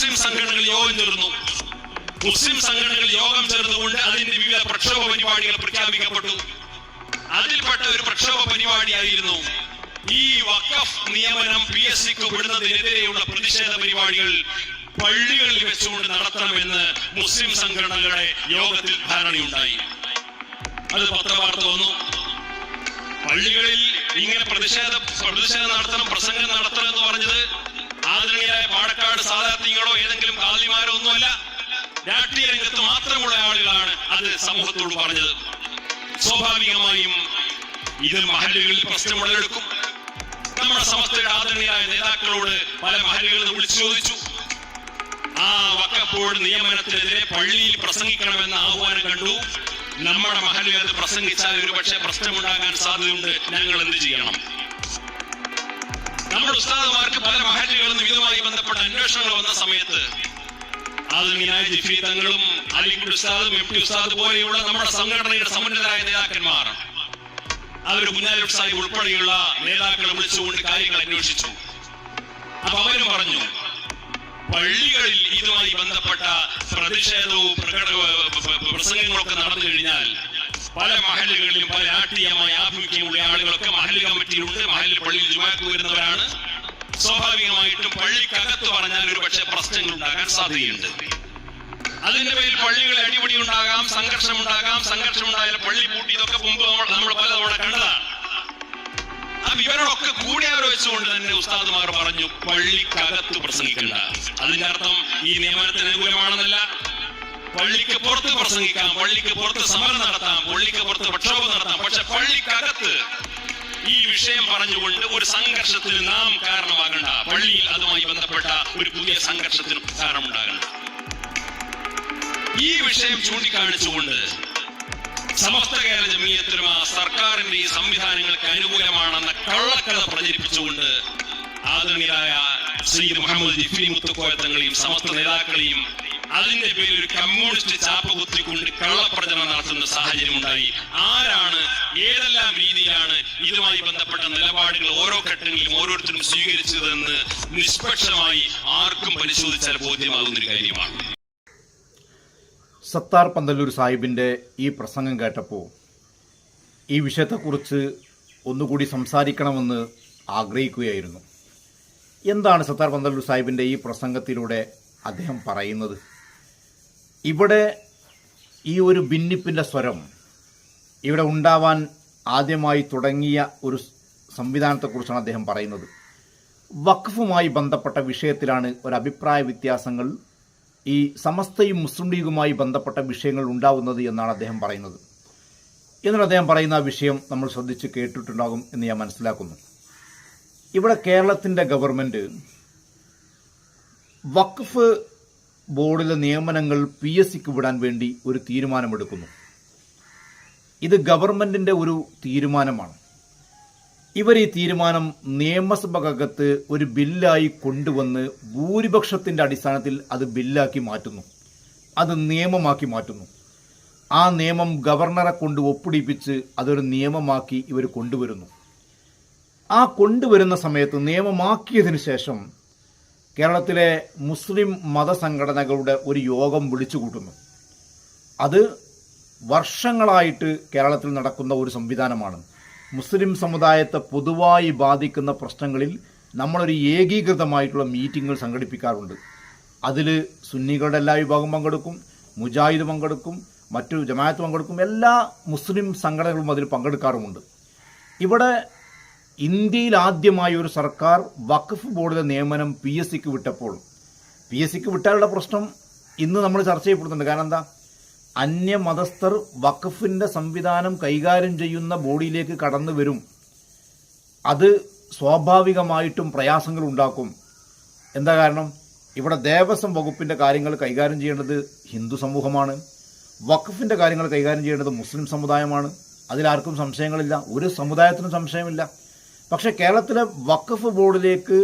മുസ്ലിം സംഘടനകൾ യോഗം ചേർന്നു. മുസ്ലിം സംഘടനകൾ യോഗം ചേർന്നുകൊണ്ട് അതിന്റെ വിവിധ പ്രക്ഷോഭ പരിപാടികൾ പ്രഖ്യാപിക്കപ്പെട്ടു. അതിൽപ്പെട്ട ഒരു പ്രക്ഷോഭ പരിപാടിയായിരുന്നു ഈ വഖഫ് നിയമനം പി എസ് സിക്ക് വിടുന്നതിനെതിരെയുള്ള പ്രതിഷേധ പരിപാടികൾ പള്ളികളിൽ വെച്ചുകൊണ്ട് നടത്തണമെന്ന് മുസ്ലിം സംഘടനകളുടെ യോഗത്തിൽ ധാരണയുണ്ടായി. അത് പത്രവാർത്ത വന്നു. പള്ളികളിൽ ഇങ്ങനെ പ്രതിഷേധ പ്രതിഷേധം നടത്തണം പ്രസംഗം നടത്തണം എന്ന് പറഞ്ഞത് ആദരണീയരായ പാടക്കാട് സാധാർത്ഥികളോ ഏതെങ്കിലും കാലിമാരോ ഒന്നുമല്ല രാഷ്ട്രീയ രംഗത്ത് മാത്രമുള്ള ആളുകളാണ് അത് സമൂഹത്തോട് പറഞ്ഞത്. സ്വാഭാവികമായും ഇത് മഹല്ലുകളിൽ പ്രശ്നം ഉടലെടുക്കും നമ്മുടെ സമസ്തയുടെ ആദരണീയരായ നേതാക്കളോട് പല മഹലുകളിൽ നിന്ന് വിളിച്ചു ചോദിച്ചു. ആ വക്കപ്പോൾ നിയമനത്തിനെതിരെ പള്ളിയിൽ പ്രസംഗിക്കണമെന്ന ആഹ്വാനം കണ്ടു. നമ്മുടെ മഹലിൽ പ്രസംഗിച്ചാൽ ഒരു പക്ഷേ പ്രശ്നമുണ്ടാകാൻ സാധ്യതയുണ്ട്. ഞങ്ങൾ എന്ത് ചെയ്യണം? നമ്മുടെ ഉസ്താദമാർക്ക് പല മഹല്ലുകളിൽ നിന്ന് ഇതുമായി ബന്ധപ്പെട്ട അന്വേഷണങ്ങൾ വന്ന സമയത്ത് ജിഫി തങ്ങളും അലിക്കുഡ് ഉസ്താദും എം ടി ഉസ്താദ് പോലെയുള്ള നമ്മുടെ സംഘടനയുടെ സമുന്നതരായ നേതാക്കന്മാർ അവർ കുഞ്ഞാലി സാഹിബ് ഉൾപ്പെടെയുള്ള നേതാക്കളെ വിളിച്ചുകൊണ്ട് കാര്യങ്ങൾ അന്വേഷിച്ചു. അപ്പൊ അവരും പറഞ്ഞു പള്ളികളിൽ ഇതുമായി ബന്ധപ്പെട്ട പ്രതിഷേധവും പ്രകട പ്രസംഗങ്ങളൊക്കെ നടന്നു കഴിഞ്ഞാൽ പല മഹലുകളിലും പല രാഷ്ട്രീയമായ ആഭിമുഖ്യമുള്ള ആളുകളൊക്കെ മഹൽ കമ്മിറ്റിയിലുണ്ട്. മഹലിൽ പള്ളിയിൽ ജുമാക്ക് വരുന്നവരാണ്. സ്വാഭാവികമായിട്ടും പള്ളിക്കകത്ത് പറഞ്ഞാൽ ഒരു പക്ഷേ പ്രശ്നങ്ങൾ ഉണ്ടാകാൻ സാധ്യതയുണ്ട്. അതിന്റെ പേരിൽ പള്ളികൾ അടിപിടി ഉണ്ടാകാം സംഘർഷം ഉണ്ടാകാം. സംഘർഷം ഉണ്ടായാൽ പള്ളി പൂട്ടി. ഇതൊക്കെ മുമ്പ് നമ്മൾ പലതവണ കണ്ടതാണ്. ആ ഇവരോടൊക്കെ കൂടി ആലോചിച്ചുകൊണ്ട് തന്നെ ഉസ്താദുമാർ പറഞ്ഞു പള്ളിക്കകത്ത് പ്രസംഗിക്കണ്ട. അതിന്റെ അർത്ഥം ഈ നിയമനത്തിന് അനുകൂലമാണെന്നല്ല. പള്ളിക്ക് പുറത്ത് പ്രസംഗിക്കാം പള്ളിക്ക് പുറത്ത് സമരം നടത്താം പള്ളിക്ക് പുറത്ത് പ്രക്ഷോഭം നടത്താം. പക്ഷെ പള്ളിക്കകത്ത് ഈ വിഷയം പറഞ്ഞുകൊണ്ട് ഒരു സംഘർഷത്തിന് നാം കാരണമാകണ്ട. പള്ളിയിൽ അതുമായി ബന്ധപ്പെട്ട ഒരു പുതിയ സംഘർഷത്തിന് കാരണമുണ്ടാകണ്ട ഈ വിഷയം ചൂണ്ടിക്കാണിച്ചുകൊണ്ട് സമസ്ത കേരള ജമീയത്തിലും ആ സർക്കാരിന്റെ ഈ സംവിധാനങ്ങൾക്ക് അനുകൂലമാണെന്ന കള്ളക്കഥ പ്രചരിപ്പിച്ചുകൊണ്ട് ആദരണീയരായ ശ്രീ മുഹമ്മദ് ജിഫ്രി മുത്തുക്കോയത്തങ്ങളെയും സമസ്ത നേതാക്കളെയും അതിന്റെ പേരിൽ ഒരു കമ്മ്യൂണിസ്റ്റ് ചാപ്പ് കുത്തിക്കൊണ്ട് കള്ളപ്രചരണം നടത്തുന്ന സാഹചര്യം ഉണ്ടായി ആരാണ് ഏതെല്ലാം രീതിയിലാണ് ഇതുമായി ബന്ധപ്പെട്ട നിലപാടുകൾ ഓരോ ഘട്ടങ്ങളിലും ഓരോരുത്തരും സ്വീകരിച്ചതെന്ന് നിഷ്പക്ഷമായി ആർക്കും പരിശോധിച്ചാൽ ബോധ്യമാകുന്ന ഒരു കാര്യമാണ്. സത്താർ പന്തല്ലൂർ സാഹിബിന്റെ ഈ പ്രസംഗം കേട്ടപ്പോൾ ഈ വിഷയത്തെക്കുറിച്ച് ഒന്നുകൂടി സംസാരിക്കണമെന്ന് ആഗ്രഹിക്കുകയായിരുന്നു. എന്താണ് സത്താർ പന്തല്ലൂർ സാഹിബിന്റെ ഈ പ്രസംഗത്തിലൂടെ അദ്ദേഹം പറയുന്നത്? ഇവിടെ ഈ ഒരു ഭിന്നിപ്പിന്റെ സ്വരം ഇവിടെ ഉണ്ടാവാൻ ആദ്യമായി തുടങ്ങിയ ഒരു സംവിധാനത്തെക്കുറിച്ചാണ് അദ്ദേഹം പറയുന്നത്. വഖഫുമായി ബന്ധപ്പെട്ട വിഷയത്തിലാണ് ഒരു അഭിപ്രായ വ്യത്യാസങ്ങൾ ഈ സമസ്തയും മുസ്ലിം ലീഗുമായി ബന്ധപ്പെട്ട വിഷയങ്ങൾ ഉണ്ടാവുന്നത് എന്നാണ് അദ്ദേഹം പറയുന്നത്. എന്നിട്ട് അദ്ദേഹം പറയുന്ന ആ വിഷയം നമ്മൾ ശ്രദ്ധിച്ച് കേട്ടിട്ടുണ്ടാകും എന്ന് ഞാൻ മനസ്സിലാക്കുന്നു. ഇവിടെ കേരളത്തിന്റെ ഗവൺമെന്റ് വഖഫ് ബോർഡിലെ നിയമനങ്ങൾ പി എസ് സിക്ക് വിടാൻ വേണ്ടി ഒരു തീരുമാനമെടുക്കുന്നു. ഇത് ഗവൺമെന്റിന്റെ ഒരു തീരുമാനമാണ്. ഇവർ ഈ തീരുമാനം നിയമസഭകത്ത് ഒരു ബില്ലായി കൊണ്ടുവന്ന് ഭൂരിപക്ഷത്തിന്റെ അടിസ്ഥാനത്തിൽ അത് ബില്ലാക്കി മാറ്റുന്നു. അത് നിയമമാക്കി മാറ്റുന്നു. ആ നിയമം ഗവർണറെ കൊണ്ട് ഒപ്പിടിപ്പിച്ച് അതൊരു നിയമമാക്കി ഇവർ കൊണ്ടുവരുന്നു. ആ കൊണ്ടുവരുന്ന സമയത്ത് നിയമമാക്കിയതിനു ശേഷം കേരളത്തിലെ മുസ്ലിം മതസംഘടനകളുടെ ഒരു യോഗം വിളിച്ചു കൂട്ടുന്നു അത് വർഷങ്ങളായിട്ട് കേരളത്തിൽ നടക്കുന്ന ഒരു സംവിധാനമാണ്. മുസ്ലിം സമുദായത്തെ പൊതുവായി ബാധിക്കുന്ന പ്രശ്നങ്ങളിൽ നമ്മളൊരു ഏകീകൃതമായിട്ടുള്ള മീറ്റിങ്ങുകൾ സംഘടിപ്പിക്കാറുണ്ട്. അതിൽ സുന്നികളുടെ എല്ലാ വിഭാഗം പങ്കെടുക്കും മുജാഹിദ് പങ്കെടുക്കും മറ്റു ജമാഅത്ത് പങ്കെടുക്കും എല്ലാ മുസ്ലിം സംഘടനകളും അതിൽ പങ്കെടുക്കാറുമുണ്ട്. ഇവിടെ ഇന്ത്യയിൽ ആദ്യമായി ഒരു സർക്കാർ വഖഫ് ബോർഡിലെ നിയമനം പി എസ് സിക്ക് വിട്ടപ്പോൾ. പി എസ് സിക്ക് വിട്ടാലുള്ള പ്രശ്നം ഇന്ന് നമ്മൾ ചർച്ച ചെയ്യപ്പെടുന്നുണ്ട്. കാരണം എന്താ? അന്യമതസ്ഥർ വഖഫിന്റെ സംവിധാനം കൈകാര്യം ചെയ്യുന്ന ബോഡിയിലേക്ക് കടന്നു വരും. അത് സ്വാഭാവികമായിട്ടും പ്രയാസങ്ങൾ ഉണ്ടാക്കും. എന്താ കാരണം? ഇവിടെ ദേവസ്വം വകുപ്പിന്റെ കാര്യങ്ങൾ കൈകാര്യം ചെയ്യേണ്ടത് ഹിന്ദു സമൂഹമാണ്. വഖഫിന്റെ കാര്യങ്ങൾ കൈകാര്യം ചെയ്യേണ്ടത് മുസ്ലിം സമുദായമാണ്. അതിലാർക്കും സംശയങ്ങളില്ല. ഒരു സമുദായത്തിനും സംശയമില്ല. പക്ഷേ കേരളത്തിലെ വഖഫ് ബോർഡിലേക്ക്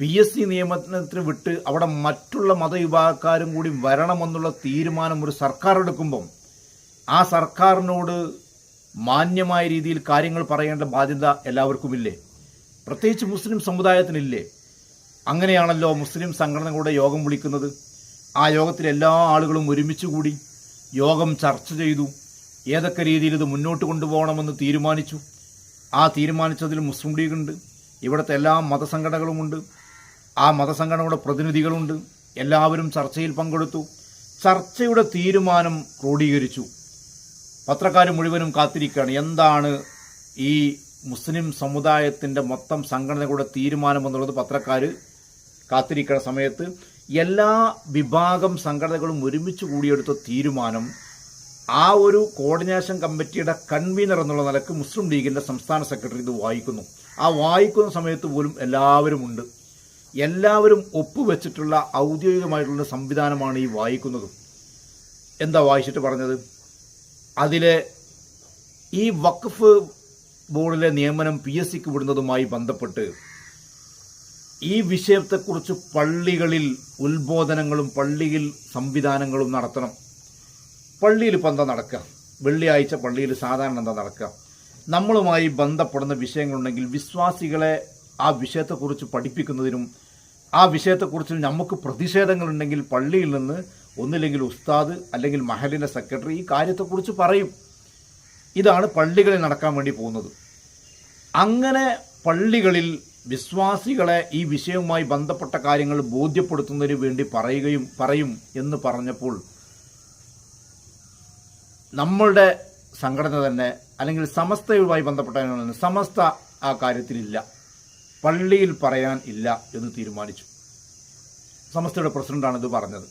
പി എസ് സി നിയമനത്തിന് വിട്ട് അവിടെ മറ്റുള്ള മതവിഭാഗക്കാരും കൂടി വരണമെന്നുള്ള തീരുമാനം ഒരു സർക്കാർ എടുക്കുമ്പം ആ സർക്കാരിനോട് മാന്യമായ രീതിയിൽ കാര്യങ്ങൾ പറയേണ്ട ബാധ്യത എല്ലാവർക്കുമില്ലേ? പ്രത്യേകിച്ച് മുസ്ലിം സമുദായത്തിനില്ലേ? അങ്ങനെയാണല്ലോ മുസ്ലിം സംഘടനകളുടെ യോഗം വിളിക്കുന്നത്. ആ യോഗത്തിൽ എല്ലാ ആളുകളും ഒരുമിച്ച് കൂടി യോഗം ചർച്ച ചെയ്തു. ഏതൊക്കെ രീതിയിൽ ഇത് മുന്നോട്ട് കൊണ്ടുപോകണമെന്ന് തീരുമാനിച്ചു. ആ തീരുമാനിച്ചതിൽ മുസ്ലിം ലീഗുണ്ട്. ഇവിടുത്തെ എല്ലാ മതസംഘടനകളുമുണ്ട്. ആ മതസംഘടനകളുടെ പ്രതിനിധികളുണ്ട്. എല്ലാവരും ചർച്ചയിൽ പങ്കെടുത്തു. ചർച്ചയുടെ തീരുമാനം ക്രോഡീകരിച്ചു. പത്രക്കാർ മുഴുവനും കാത്തിരിക്കുകയാണ്. എന്താണ് ഈ മുസ്ലിം സമുദായത്തിന്റെ മൊത്തം സംഘടനകളുടെ തീരുമാനം എന്നുള്ളത് പത്രക്കാർ കാത്തിരിക്കുന്ന സമയത്ത് എല്ലാ വിഭാഗം സംഘടനകളും ഒരുമിച്ച് കൂടിയെടുത്ത തീരുമാനം ആ ഒരു കോർഡിനേഷൻ കമ്മിറ്റിയുടെ കൺവീനർ എന്നുള്ള നിലയ്ക്ക് മുസ്ലിം ലീഗിന്റെ സംസ്ഥാന സെക്രട്ടറി ഇത് വായിക്കുന്നു. ആ വായിക്കുന്ന സമയത്ത് പോലും എല്ലാവരും ഉണ്ട്. എല്ലാവരും ഒപ്പുവെച്ചിട്ടുള്ള ഔദ്യോഗികമായിട്ടുള്ള സംവിധാനമാണ് ഈ വായിക്കുന്നത്. എന്താ വായിച്ചിട്ട് പറഞ്ഞത്? അതിലെ ഈ വഖഫ് ബോർഡിലെ നിയമനം പി എസ് സിക്ക് വിടുന്നതുമായി ബന്ധപ്പെട്ട് ഈ വിഷയത്തെക്കുറിച്ച് പള്ളികളിൽ ഉത്ബോധനങ്ങളും പള്ളിയിൽ സംവിധാനങ്ങളും നടത്തണം. പള്ളിയിൽ ഇപ്പം എന്താ നടക്കുക? വെള്ളിയാഴ്ച പള്ളിയിൽ സാധാരണ എന്താ നടക്കുക? നമ്മളുമായി ബന്ധപ്പെടുന്ന വിഷയങ്ങളുണ്ടെങ്കിൽ വിശ്വാസികളെ ആ വിഷയത്തെക്കുറിച്ച് പഠിപ്പിക്കുന്നതിനും ആ വിഷയത്തെക്കുറിച്ച് നമുക്ക് പ്രതിഷേധങ്ങളുണ്ടെങ്കിൽ പള്ളിയിൽ നിന്ന് ഒന്നില്ലെങ്കിൽ ഉസ്താദ് അല്ലെങ്കിൽ മഹലിന്റെ സെക്രട്ടറി ഈ കാര്യത്തെക്കുറിച്ച് പറയും. ഇതാണ് പള്ളികളിൽ നടക്കാൻ വേണ്ടി പോകുന്നത്. അങ്ങനെ പള്ളികളിൽ വിശ്വാസികളെ ഈ വിഷയവുമായി ബന്ധപ്പെട്ട കാര്യങ്ങൾ ബോധ്യപ്പെടുത്തുന്നതിന് വേണ്ടി പറയുകയും പറയും എന്ന് പറഞ്ഞപ്പോൾ നമ്മളുടെ സംഘടന തന്നെ അല്ലെങ്കിൽ സമസ്തയുമായി ബന്ധപ്പെട്ട സമസ്ത ആ കാര്യത്തിലില്ല. പള്ളിയിൽ പറയാൻ ഇല്ല എന്ന് തീരുമാനിച്ചു. സമസ്തയുടെ പ്രസിഡന്റാണ് ഇത് പറഞ്ഞത്.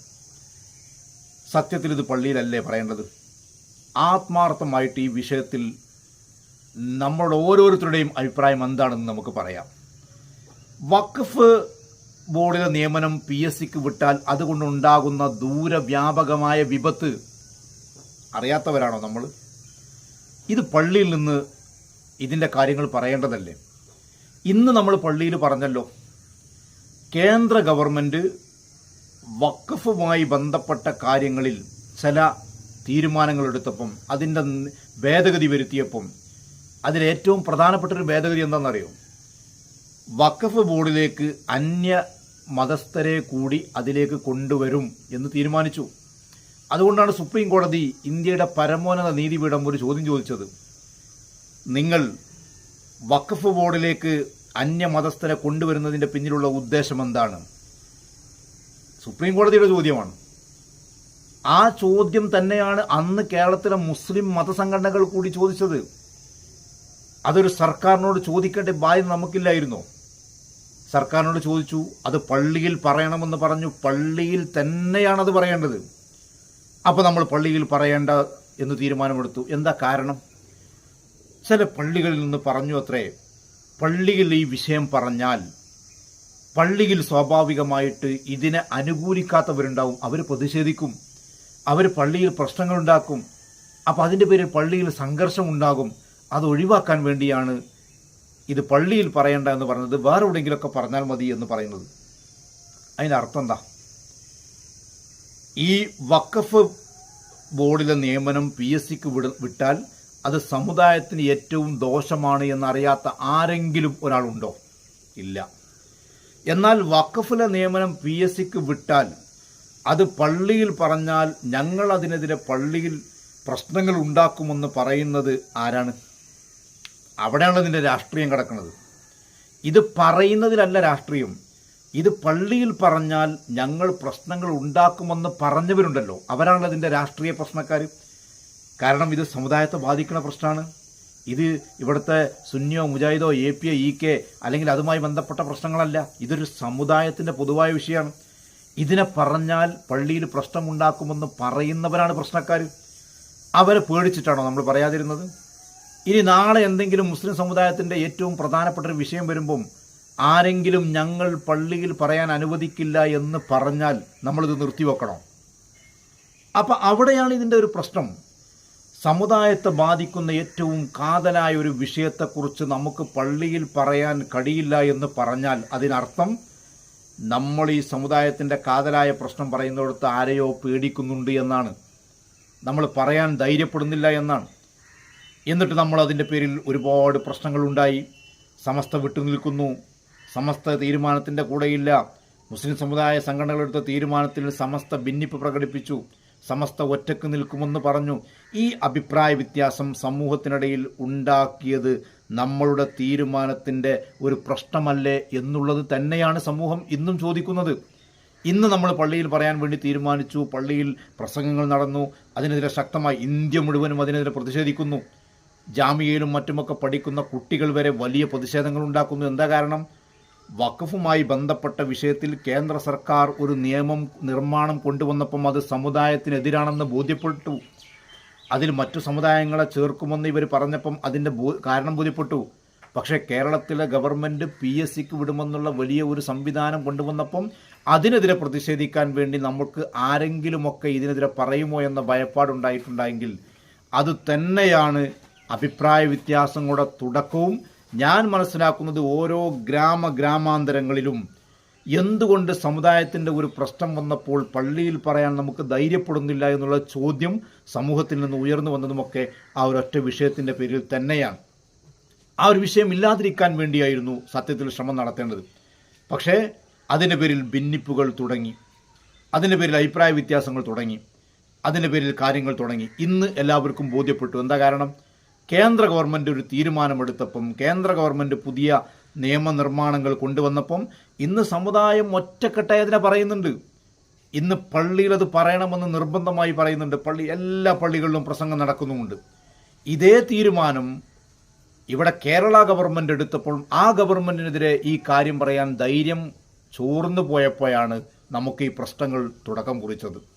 സത്യത്തിൽ ഇത് പള്ളിയിലല്ലേ പറയേണ്ടത്? ആത്മാർത്ഥമായിട്ട് ഈ വിഷയത്തിൽ നമ്മളുടെ ഓരോരുത്തരുടെയും അഭിപ്രായം എന്താണെന്ന് നമുക്ക് പറയാം. വഖഫ് ബോർഡിലെ നിയമനം പി എസ് സിക്ക് വിട്ടാൽ അതുകൊണ്ടുണ്ടാകുന്ന ദൂരവ്യാപകമായ വിപത്ത് അറിയാത്തവരാണോ നമ്മൾ? ഇത് പള്ളിയിൽ നിന്ന് ഇതിന്റെ കാര്യങ്ങൾ പറയേണ്ടതല്ലേ? ഇന്ന് നമ്മൾ പള്ളിയിൽ പറഞ്ഞല്ലോ കേന്ദ്ര ഗവൺമെന്റ് വഖഫുമായി ബന്ധപ്പെട്ട കാര്യങ്ങളിൽ ചില തീരുമാനങ്ങളെടുത്തപ്പം അതിന്റെ ഭേദഗതി വരുത്തിയപ്പം അതിലേറ്റവും പ്രധാനപ്പെട്ട ഒരു ഭേദഗതി എന്താണെന്നറിയോ? വഖഫ് ബോർഡിലേക്ക് അന്യ മതസ്ഥരെ കൂടി അതിലേക്ക് കൊണ്ടുവരും എന്ന് തീരുമാനിച്ചു. അതുകൊണ്ടാണ് സുപ്രീം കോടതി ഇന്ത്യയുടെ പരമോന്നത നീതിപീഠം ഒരു ചോദ്യം ചോദിച്ചത്. നിങ്ങൾ വഖഫ് ബോർഡിലേക്ക് അന്യമതസ്ഥരെ കൊണ്ടുവരുന്നതിന്റെ പിന്നിലുള്ള ഉദ്ദേശം എന്താണ്? സുപ്രീം കോടതിയുടെ ചോദ്യമാണ്. ആ ചോദ്യം തന്നെയാണ് അന്ന് കേരളത്തിലെ മുസ്ലിം മതസംഘടനകൾ കൂടി ചോദിച്ചത്. അതൊരു സർക്കാരിനോട് ചോദിക്കേണ്ട ബാധ്യത നമുക്കില്ലായിരുന്നോ. സർക്കാരിനോട് ചോദിച്ചു അത് പള്ളിയിൽ പറയണമെന്ന് പറഞ്ഞു പള്ളിയിൽ തന്നെയാണത് പറയേണ്ടത്. അപ്പോൾ നമ്മൾ പള്ളിയിൽ പറയേണ്ട എന്ന് തീരുമാനമെടുത്തു. എന്താ കാരണം? ചില പള്ളികളിൽ നിന്ന് പറഞ്ഞു അത്രേ പള്ളിയിൽ ഈ വിഷയം പറഞ്ഞാൽ പള്ളിയിൽ സ്വാഭാവികമായിട്ട് ഇതിനെ അനുകൂലിക്കാത്തവരുണ്ടാവും. അവർ പ്രതിഷേധിക്കും അവർ പള്ളിയിൽ പ്രശ്നങ്ങളുണ്ടാക്കും. അപ്പോൾ അതിന്റെ പേരിൽ പള്ളിയിൽ സംഘർഷം ഉണ്ടാകും അത് ഒഴിവാക്കാൻ വേണ്ടിയാണ് ഇത് പള്ളിയിൽ പറയണ്ട എന്ന് പറഞ്ഞത്. വേറെ എവിടെയെങ്കിലുമൊക്കെ പറഞ്ഞാൽ മതി എന്ന് പറയുന്നത്. അതിന്റെ അർത്ഥം എന്താ? ഈ വഖഫ് ബോർഡിലെ നിയമനം പി എസ് സിക്ക് വിട വിട്ടാൽ അത് സമുദായത്തിന് ഏറ്റവും ദോഷമാണ് എന്നറിയാത്ത ആരെങ്കിലും ഒരാളുണ്ടോ? ഇല്ല. എന്നാൽ വഖഫിലെ നിയമനം പി എസ് സിക്ക് വിട്ടാൽ അത് പള്ളിയിൽ പറഞ്ഞാൽ ഞങ്ങൾ അതിനെതിരെ പള്ളിയിൽ പ്രശ്നങ്ങൾ ഉണ്ടാക്കുമെന്ന് പറയുന്നത് ആരാണ്? അവിടെയാണ് ഇതിന്റെ രാഷ്ട്രീയം കിടക്കുന്നത്. ഇത് പറയുന്നതിലല്ല രാഷ്ട്രീയം. ഇത് പള്ളിയിൽ പറഞ്ഞാൽ ഞങ്ങൾ പ്രശ്നങ്ങൾ ഉണ്ടാക്കുമെന്ന് പറഞ്ഞവരുണ്ടല്ലോ. അവരാണ് ഇതിന്റെ രാഷ്ട്രീയ പ്രശ്നക്കാർ. കാരണം ഇത് സമുദായത്തെ ബാധിക്കുന്ന പ്രശ്നമാണ്. ഇത് ഇവിടുത്തെ സുന്നിയോ മുജാഹിദോ എ പി ഇ കെ അല്ലെങ്കിൽ അതുമായി ബന്ധപ്പെട്ട പ്രശ്നങ്ങളല്ല. ഇതൊരു സമുദായത്തിന്റെ പൊതുവായ വിഷയമാണ്. ഇതിനെ പറഞ്ഞാൽ പള്ളിയിൽ പ്രശ്നമുണ്ടാക്കുമെന്ന് പറയുന്നവരാണ് പ്രശ്നക്കാർ. അവരെ പേടിച്ചിട്ടാണോ നമ്മൾ പറയാതിരുന്നത്? ഇനി നാളെ എന്തെങ്കിലും മുസ്ലിം സമുദായത്തിന്റെ ഏറ്റവും പ്രധാനപ്പെട്ട ഒരു വിഷയം വരുമ്പം ആരെങ്കിലും ഞങ്ങൾ പള്ളിയിൽ പറയാൻ അനുവദിക്കില്ല എന്ന് പറഞ്ഞാൽ നമ്മളിത് നിർത്തിവെക്കണോ. അപ്പം അവിടെയാണ് ഇതിന്റെ ഒരു പ്രശ്നം. സമുദായത്തെ ബാധിക്കുന്ന ഏറ്റവും കാതലായ ഒരു വിഷയത്തെക്കുറിച്ച് നമുക്ക് പള്ളിയിൽ പറയാൻ കഴിയില്ല എന്ന് പറഞ്ഞാൽ അതിനർത്ഥം നമ്മൾ ഈ സമുദായത്തിന്റെ കാതലായ പ്രശ്നം പറയുന്നിടത്ത് ആരെയോ പേടിക്കുന്നുണ്ട് എന്നാണ്. നമ്മൾ പറയാൻ ധൈര്യപ്പെടുന്നില്ല എന്നാണ്. എന്നിട്ട് നമ്മൾ അതിന്റെ പേരിൽ ഒരുപാട് പ്രശ്നങ്ങളുണ്ടായി. സമസ്ത വിട്ടുനിൽക്കുന്നു. സമസ്ത തീരുമാനത്തിന്റെ കൂടെയില്ല. മുസ്ലിം സമുദായ സംഘടനകളെടുത്ത തീരുമാനത്തിൽ സമസ്ത ഭിന്നിപ്പ് പ്രകടിപ്പിച്ചു. സമസ്ത ഒറ്റയ്ക്ക് നിൽക്കുമെന്ന് പറഞ്ഞു. ഈ അഭിപ്രായ വ്യത്യാസം സമൂഹത്തിനിടയിൽ ഉണ്ടാക്കിയത് നമ്മളുടെ തീരുമാനത്തിന്റെ ഒരു പ്രശ്നമല്ലേ എന്നുള്ളത് തന്നെയാണ് സമൂഹം ഇന്നും ചോദിക്കുന്നത്. ഇന്ന് നമ്മൾ പള്ളിയിൽ പറയാൻ വേണ്ടി തീരുമാനിച്ചു. പള്ളിയിൽ പ്രസംഗങ്ങൾ നടന്നു. അതിനെതിരെ ശക്തമായി ഇന്ത്യ മുഴുവനും അതിനെതിരെ പ്രതിഷേധിക്കുന്നു. ജാമ്യയിലും മറ്റുമൊക്കെ പഠിക്കുന്ന കുട്ടികൾ വരെ വലിയ പ്രതിഷേധങ്ങൾ ഉണ്ടാക്കുന്നു. എന്താ കാരണം? വഖഫുമായി ബന്ധപ്പെട്ട വിഷയത്തിൽ കേന്ദ്ര സർക്കാർ ഒരു നിയമം നിർമ്മാണം കൊണ്ടുവന്നപ്പം അത് സമുദായത്തിനെതിരാണെന്ന് ബോധ്യപ്പെട്ടു. അതിൽ മറ്റു സമുദായങ്ങളെ ചേർക്കുമെന്ന് ഇവർ പറഞ്ഞപ്പം അതിന്റെ കാരണം ബോധ്യപ്പെട്ടു. പക്ഷേ കേരളത്തിലെ ഗവൺമെന്റ് പി എസ് സിക്ക് വിടുമെന്നുള്ള വലിയ ഒരു സംവിധാനം കൊണ്ടുവന്നപ്പം അതിനെതിരെ പ്രതിഷേധിക്കാൻ വേണ്ടി നമുക്ക് ആരെങ്കിലുമൊക്കെ ഇതിനെതിരെ പറയുമോ എന്ന ഭയപ്പാടുണ്ടായിട്ടുണ്ടെങ്കിൽ അത് തന്നെയാണ് അഭിപ്രായ വ്യത്യാസങ്ങളുടെ തുടക്കവും ഞാൻ മനസ്സിലാക്കുന്നത് ഓരോ ഗ്രാമ ഗ്രാമാന്തരങ്ങളിലും എന്തുകൊണ്ട് സമുദായത്തിന്റെ ഒരു പ്രശ്നം വന്നപ്പോൾ പള്ളിയിൽ പറയാൻ നമുക്ക് ധൈര്യപ്പെടുന്നില്ല എന്നുള്ള ചോദ്യം സമൂഹത്തിൽ നിന്ന് ഉയർന്നു വന്നതുമൊക്കെ ആ ഒരൊറ്റ വിഷയത്തിന്റെ പേരിൽ തന്നെയാണ്. ആ ഒരു വിഷയം ഇല്ലാതിരിക്കാൻ വേണ്ടിയായിരുന്നു സത്യത്തിൽ ശ്രമം നടത്തേണ്ടത്. പക്ഷേ അതിന്റെ പേരിൽ ഭിന്നിപ്പുകൾ തുടങ്ങി. അതിന്റെ പേരിൽ അഭിപ്രായ വ്യത്യാസങ്ങൾ തുടങ്ങി. അതിന്റെ പേരിൽ കാര്യങ്ങൾ തുടങ്ങി. ഇന്ന് എല്ലാവർക്കും ബോധ്യപ്പെട്ടു. എന്താ കാരണം? കേന്ദ്ര ഗവൺമെന്റ് ഒരു തീരുമാനമെടുത്തപ്പം കേന്ദ്ര ഗവൺമെന്റ് പുതിയ നിയമനിർമ്മാണങ്ങൾ കൊണ്ടുവന്നപ്പം ഇന്ന് സമുദായം ഒറ്റക്കെട്ടായി അതിനെ പറയുന്നുണ്ട്. ഇന്ന് പള്ളിയിൽ അത് പറയണമെന്ന് നിർബന്ധമായി പറയുന്നുണ്ട്. പള്ളി എല്ലാ പള്ളികളിലും പ്രസംഗം നടക്കുന്നുമുണ്ട്. ഇതേ തീരുമാനം ഇവിടെ കേരള ഗവൺമെന്റ് എടുത്തപ്പോൾ ആ ഗവൺമെന്റിനെതിരെ ഈ കാര്യം പറയാൻ ധൈര്യം ചോർന്നു പോയപ്പോഴാണ് നമുക്ക് ഈ പ്രശ്നങ്ങൾ തുടക്കം കുറിച്ചത്.